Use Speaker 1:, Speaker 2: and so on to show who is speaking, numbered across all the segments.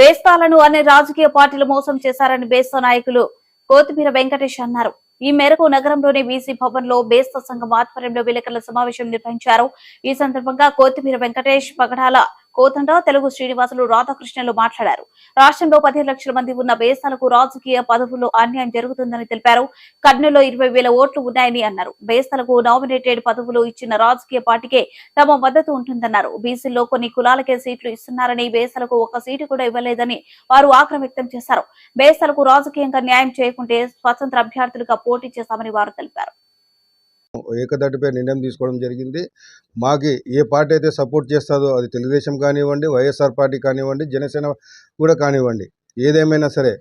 Speaker 1: బేస్తాలను అన్ని రాజకీయ పార్టీలు మోసం చేశారని బేస్తా నాయకులు కోతిమీర వెంకటేష్ అన్నారు. ఈ మేరకు నగరంలోని బీసీ భవన్లో బేస్తా సంఘం ఆధ్వర్యంలో విలేకరుల సమావేశం నిర్వహించారు. ఈ సందర్భంగా కోతిమీర వెంకటేష్ పగడాల కోతండ తెలుగు శ్రీనివాసులు రాధాకృష్ణలు మాట్లాడారు. రాష్ట్రంలో పదిహేను లక్షల మంది ఉన్న బేస్తాలకు రాజకీయ పదవుల్లో అన్యాయం జరుగుతుందని తెలిపారు. కర్నూలులో ఇరవై వేల ఓట్లు ఉన్నాయని అన్నారు. బేస్తాలకు నామినేటెడ్ పదవులు ఇచ్చిన రాజకీయ పార్టీకే తమ మద్దతు ఉంటుందన్నారు. బీసీల్లో కొన్ని కులాలకే సీట్లు ఇస్తున్నారని బేస్తాలకు ఒక సీటు కూడా ఇవ్వలేదని వారు ఆగ్రహం వ్యక్తం చేశారు. బేస్తాలకు రాజకీయంగా న్యాయం చేయకుంటే స్వతంత్ర అభ్యర్థులుగా పోటీ చేస్తామని వారు తెలిపారు.
Speaker 2: ఏకదట్టుపై నిర్ణయం తీసుకోవడం జరిగింది. మాకి ఏ పార్టీ అయితే సపోర్ట్ చేస్తుందో అది తెలుగుదేశం కానివ్వండి వైఎస్ఆర్ పార్టీ కానివ్వండి జనసేన కూడా కానివ్వండి ఏదేమైనా సరే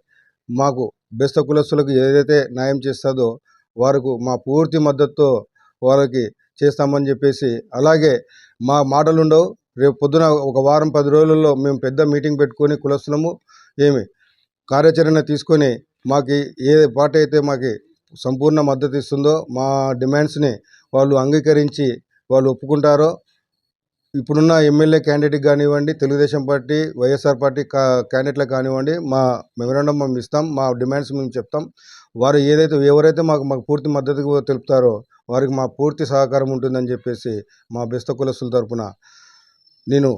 Speaker 2: మాకు బెస్త కులస్తులకు ఏదైతే న్యాయం చేస్తుందో వారికి మా పూర్తి మద్దతుతో వారికి చేస్తామని చెప్పేసి అలాగే మా మాటలు ఉండవు రేపు పొద్దున ఒక వారం పది రోజుల్లో మేము పెద్ద మీటింగ్ పెట్టుకొని కులస్తులము ఏమి కార్యాచరణ తీసుకొని మాకు ఏ పార్టీ అయితే మాకు సంపూర్ణ మద్దతు ఇస్తుందో మా డిమాండ్స్ని వాళ్ళు అంగీకరించి వాళ్ళు ఒప్పుకుంటారో ఇప్పుడున్న ఎమ్మెల్యే క్యాండిడేట్ కానివ్వండి తెలుగుదేశం పార్టీ వైఎస్ఆర్ పార్టీ కా క్యాండిడేట్లకు కానివ్వండి మా మెమరాండం మేము ఇస్తాం మా డిమాండ్స్ మేము చెప్తాం. వారు ఏదైతే ఎవరైతే మాకు మాకు పూర్తి మద్దతు తెలుపుతారో వారికి మా పూర్తి సహకారం ఉంటుందని చెప్పేసి మా బెస్త కులస్తుల తరపున నేను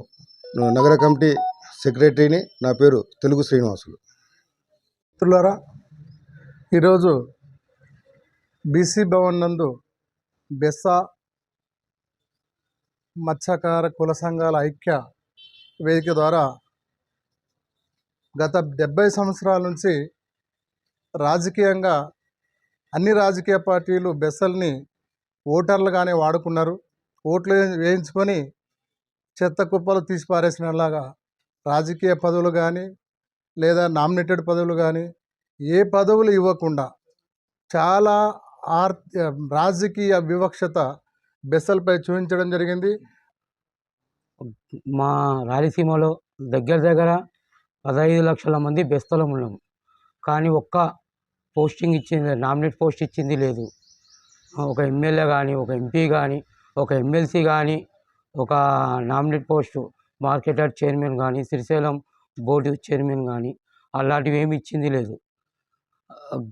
Speaker 2: నగర కమిటీ సెక్రటరీని నా పేరు తెలుగు శ్రీనివాసులు.
Speaker 3: మిత్రులారా ఈరోజు బీసీ భవన్ నందు బెస్సా మత్స్యకార కుల సంఘాల ఐక్య వేదిక ద్వారా గత డెబ్బై సంవత్సరాల నుంచి రాజకీయంగా అన్ని రాజకీయ పార్టీలు బెస్సల్ని ఓటర్లుగానే వాడుకున్నారు. ఓట్లు వేయించుకొని చెత్త కుప్పలు తీసి పారేసినలాగా రాజకీయ పదవులు కానీ లేదా నామినేటెడ్ పదవులు కానీ ఏ పదవులు ఇవ్వకుండా చాలా ఆర్ రాజకీయ వివక్షత బెస్సల్పై చూపించడం జరిగింది.
Speaker 4: మా రాయలసీమలో దగ్గర దగ్గర పదహైదు లక్షల మంది బెస్తలం ఉన్నాము కానీ ఒక్క పోస్టింగ్ ఇచ్చింది నామినేట్ పోస్ట్ ఇచ్చింది లేదు. ఒక ఎమ్మెల్యే కానీ ఒక ఎంపీ కానీ ఒక ఎమ్మెల్సీ కానీ ఒక నామినేట్ పోస్టు మార్కెటర్ చైర్మన్ కానీ శ్రీశైలం బోర్డు చైర్మన్ కానీ అలాంటివి ఏమి ఇచ్చింది లేదు.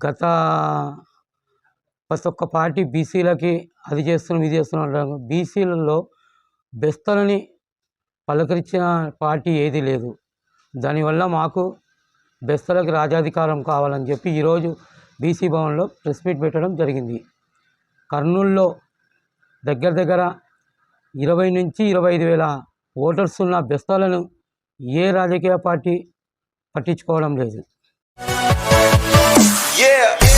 Speaker 4: గత ప్రతి ఒక్క పార్టీ బీసీలకి అది చేస్తున్నాం ఇది చేస్తున్నాం అంటారు. బీసీలలో బెస్తలని పలకరించిన పార్టీ ఏది లేదు. దానివల్ల మాకు బెస్తలకు రాజాధికారం కావాలని చెప్పి ఈరోజు బీసీ భవన్లో ప్రెస్ మీట్ పెట్టడం జరిగింది. కర్నూల్లో దగ్గర దగ్గర ఇరవై నుంచి ఇరవై ఐదు వేల ఓటర్స్ ఉన్న బెస్తలను ఏ రాజకీయ పార్టీ పట్టించుకోవడం లేదు.
Speaker 5: Yeah.